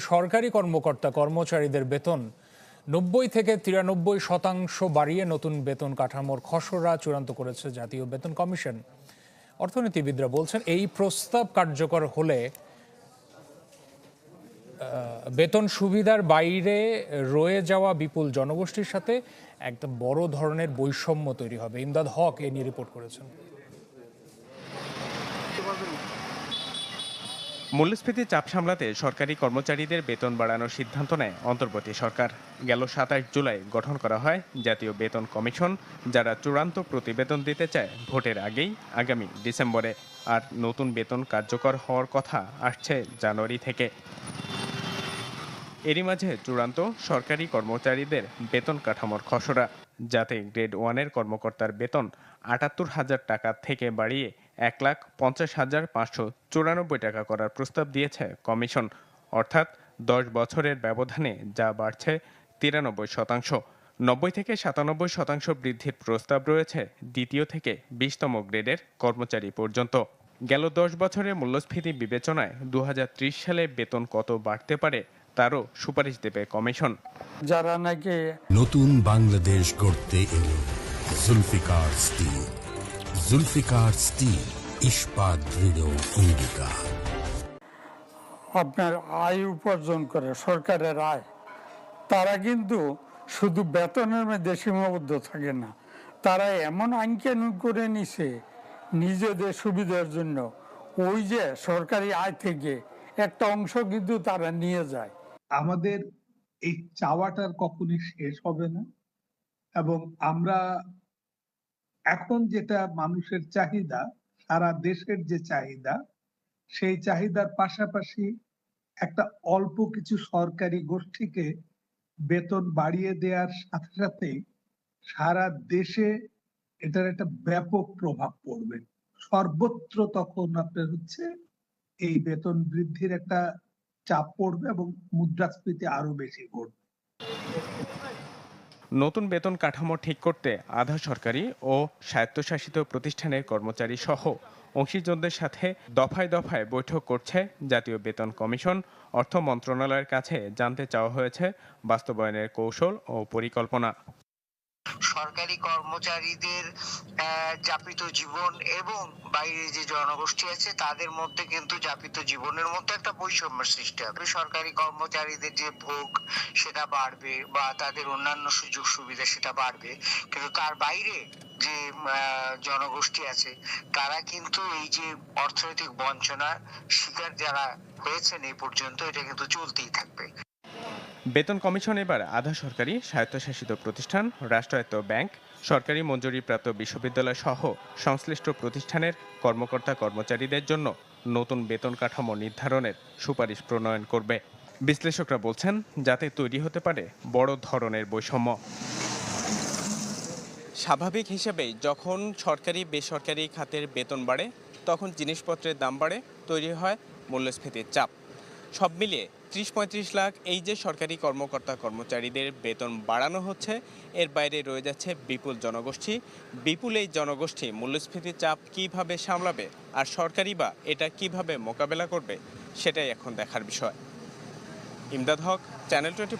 সরকারি কর্মকর্তা কর্মচারীদের বেতন। নব্বই থেকে তিরানব্বই শতাংশ বাড়িয়ে নতুন বেতন কাঠামোর খসড়া চূড়ান্ত করেছে জাতীয় বেতন কমিশন। অর্থনীতিবিদরা বলছেন, এই প্রস্তাব কার্যকর হলে বেতন সুবিধার বাইরে রয়ে যাওয়া বিপুল জনগোষ্ঠীর সাথে একটা বড় ধরনের বৈষম্য তৈরি হবে। ইমদাদ হক এ নিয়ে রিপোর্ট করেছেন। মূল্যস্ফীতির চাপ সামলাতে সরকারি কর্মচারীদের বেতন বাড়ানোর সিদ্ধান্ত নেয় অন্তর্বর্তী সরকার। গেল সাতাশ জুলাই গঠন করা হয় জাতীয় বেতন কমিশন, যারা চূড়ান্ত প্রতিবেদন দিতে চায় ভোটের আগেই আগামী ডিসেম্বরে। আর নতুন বেতন কার্যকর হওয়ার কথা আসছে জানুয়ারি থেকে। এরই মাঝে চূড়ান্ত সরকারি কর্মচারীদের বেতন কাঠামোর খসড়া, যাতে গ্রেড ওয়ানের কর্মকর্তার বেতন আটাত্তর হাজার টাকা থেকে বাড়িয়ে এক লাখ পঞ্চাশ হাজার পাঁচশো চুরানব্বই টাকা করার প্রস্তাব দিয়েছে কমিশন। অর্থাৎ দশ বছরের ব্যবধানে যা বাড়ছে তিরানব্বই শতাংশ। নব্বই থেকে সাতানব্বই শতাংশ বৃদ্ধির প্রস্তাব রয়েছে দ্বিতীয় থেকে বিশতম গ্রেডের কর্মচারী পর্যন্ত। গেল দশ বছরে মূল্যস্ফীতি বিবেচনায় দু হাজার ত্রিশ সালে বেতন কত বাড়তে পারে তারও সুপারিশ দেবে কমিশন। যারা নাকি নতুন বাংলাদেশ গড়তে এলো জুলফিকার স্টিল। জুলফিকার স্টিল ইস্পাত দৃঢ় অঙ্গীকার আপনার আয় উপার্জন করে সরকারের আয়। তারা কিন্তু শুধু বেতনের মধ্যে সীমাবদ্ধ থাকে না তারা এমন আইন কানুন করে নিছে নিজেদের সুবিধার জন্য। ওই যে সরকারি আয় থেকে একটা অংশ কিন্তু তারা নিয়ে যায়। আমাদের এই চাওয়াটার কখনই শেষ হবে না। এবং আমরা এখন যেটা মানুষের চাহিদা, সারা দেশের যে চাহিদা, সেই চাহিদার পাশাপাশি একটা অল্প কিছু সরকারি গোষ্ঠীকে বেতন বাড়িয়ে দেওয়ার সাথে সাথে সারা দেশে এটার একটা ব্যাপক প্রভাব পড়বে। সর্বত্র তখন আপনার হচ্ছে এই বেতন বৃদ্ধির একটা চাপ পড়বে এবং মুদ্রাস্ফীতি আরও বেশি ঘটবে নতুন বেতন কাঠামো ঠিক করতে আধা সরকারি ও স্বায়ত্তশাসিত প্রতিষ্ঠানের কর্মচারী সহ অংশীজনদের সাথে দফায় দফায় বৈঠক করছে জাতীয় বেতন কমিশন। অর্থ মন্ত্রণালয়ের কাছে জানতে চাওয়া হয়েছে বাস্তবায়নের কৌশল ও পরিকল্পনা। সরকারি কর্মচারীদের যাপিত জীবন এবং বাইরে যে জনগোষ্ঠী আছে, তাদের মধ্যে কিন্তু যাপিত জীবনের মধ্যে একটা বৈষম্যের সৃষ্টি হবে। সরকারি কর্মচারীদের যে ভোগ সেটা বাড়বে বা তাদের অন্যান্য সুযোগ সুবিধা সেটা বাড়বে। কিন্তু তার বাইরে যে জনগোষ্ঠী আছে, তারা কিন্তু এই যে অর্থনৈতিক বঞ্চনার শিকার যারা হয়েছেন এই পর্যন্ত, এটা কিন্তু চলতেই থাকবে। বেতন কমিশন এবার আধা সরকারি স্বায়ত্তশাসিত প্রতিষ্ঠান, রাষ্ট্রায়ত্ত ব্যাংক, সরকারি মঞ্জুরিপ্রাপ্ত বিশ্ববিদ্যালয় সহ সংশ্লিষ্ট প্রতিষ্ঠানের কর্মকর্তা কর্মচারীদের জন্য নতুন বেতন কাঠামো নির্ধারণের সুপারিশ প্রণয়ন করবে। বিশ্লেষকরা বলছেন, যাতে তৈরি হতে পারে বড় ধরনের বৈষম্য। স্বাভাবিক হিসেবেই যখন সরকারি বেসরকারি খাতের বেতন বাড়ে, তখন জিনিসপত্রের দাম বাড়ে, তৈরি হয় মূল্যস্ফীতির চাপ। সব মিলিয়ে ত্রিশ পঁয়ত্রিশ লাখ এই যে সরকারি কর্মকর্তা কর্মচারীদের বেতন বাড়ানো হচ্ছে, এর বাইরে রয়ে যাচ্ছে বিপুল জনগোষ্ঠী। বিপুল এই জনগোষ্ঠী মূল্যস্ফীতির চাপ কীভাবে সামলাবে আর সরকারি বা এটা কীভাবে মোকাবেলা করবে, সেটাই এখন দেখার বিষয়। ইমদাদ হক, চ্যানেল টোয়েন্টি